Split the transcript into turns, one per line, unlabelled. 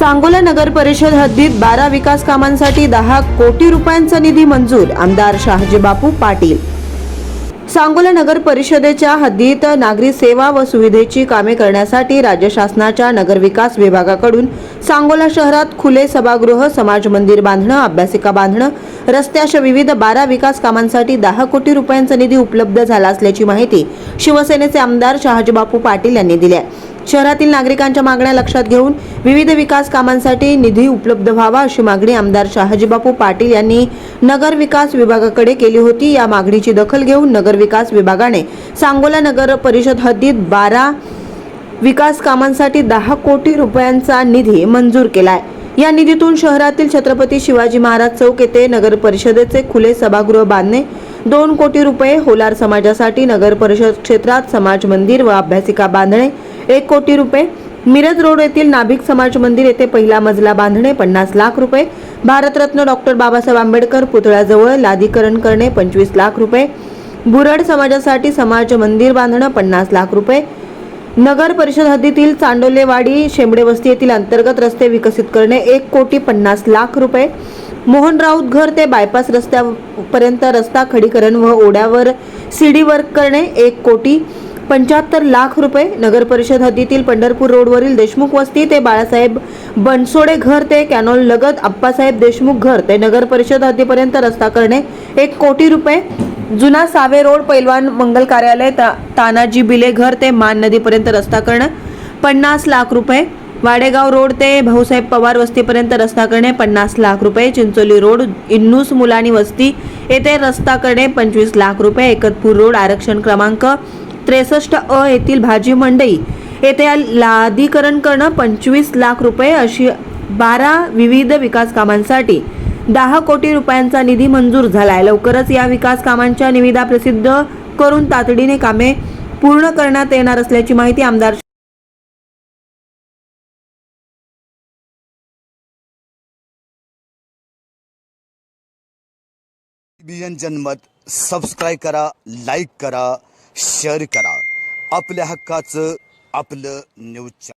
सांगोला नगर परिषद हद्दीत बारा विकास कामांसाठी दहा कोटी रुपयांचा निधी मंजूर आमदार शहाजी बापू पाटील. सांगोला नगर परिषदेच्या हद्दीत नागरी सेवा व सुविधेची कामे करण्यासाठी राज्य शासनाच्या नगर विकास विभागाकडून सांगोला शहरात खुले सभागृह समाज मंदिर बांधणं अभ्यासिका बांधणं रस्ते अशा विविध बारा विकास कामांसाठी दहा कोटी रुपयांचा निधी उपलब्ध झाला असल्याची माहिती शिवसेनेचे आमदार शहाजीबापू पाटील यांनी दिली आहे. शहरातील नागरिकांच्या मागण्या लक्षात घेऊन विविध विकास कामांसाठी निधी उपलब्ध व्हावा अशी मागणी आमदार शहाजीबापू पाटील यांनी नगर विकास विभागाकडे केली होती. या मागणीची दखल घेऊन नगर विकास विभागाने सांगोला नगर परिषद हद्दीत बारा विकास कामांसाठी दहा कोटी रुपयांचा निधी मंजूर केला आहे या निधीतून शहरातील छत्रपती शिवाजी महाराज चौक येथे नगर परिषदेचे खुले सभागृह बांधणे दोन कोटी रुपये होलार समाजासाठी नगर परिषद क्षेत्रात समाज मंदिर व अभ्यासिका बांधणे एक कोटी रुपये. मिरज रोड येथील नाभिक समाज मंदिर येथे पहिला मजला बांधणे पन्नास लाख रुपये. भारतरत्न डॉक्टर बाबासाहेब आंबेडकर पुतळ्याजवळ लादीकरण करणे पंचवीस लाख रुपये. बुरड समाजासाठी समाज मंदिर बांधणं पन्नास लाख रुपये. नगर परिषद हद्दीतील चांडोलेवाडी शेंबडे वस्ती येथील अंतर्गत रस्ते विकसित करणे एक कोटी पन्नास लाख रुपये. मोहन राऊत घर ते बायपास रस्त्यापर्यंत रस्ता खडीकरण व ओढ्यावर सीडी वर्क करणे एक कोटी. पंच्याहत्तर लाख रुपये नगर परिषद हद्दीतील पंढरपूर रोडवरील देशमुख वस्ती ते बाळासाहेब बनसोडे घर ते कॅनॉल लगत आप्पासाहेब देशमुख घर ते नगर परिषद हद्दीपर्यंत रस्ता करणे एक कोटी रुपये जुना सावे रोड पैलवान मंगल कार्यालय ता, तानाजी बिले घर ते मान नदीपर्यंत रस्ता करणं पन्नास लाख रुपये वाडेगाव रोड ते भाऊसाहेब पवार वस्तीपर्यंत रस्ता करणे पन्नास लाख रुपये चिंचोली रोड इन्नूस मुलानी वस्ती येथे रस्ता करणे पंचवीस लाख रुपये एकतपूर रोड आरक्षण क्रमांक त्रेसष्ट अ येथील भाजी मंडई येथे लादीकरण करणं पंचवीस लाख रुपये अशी बारा विविध विकास कामांसाठी दहा कोटी रुपयांचा निधी मंजूर झालाय. लवकरच या विकास कामांच्या निविदा प्रसिद्ध करून तातडीने कामे पूर्ण करण्यात येणार असल्याची माहिती आमदार
जनमत सबस्क्राईब करा लाईक करा. शेअर करा. आपल्या हक्काचं आपलं न्यूज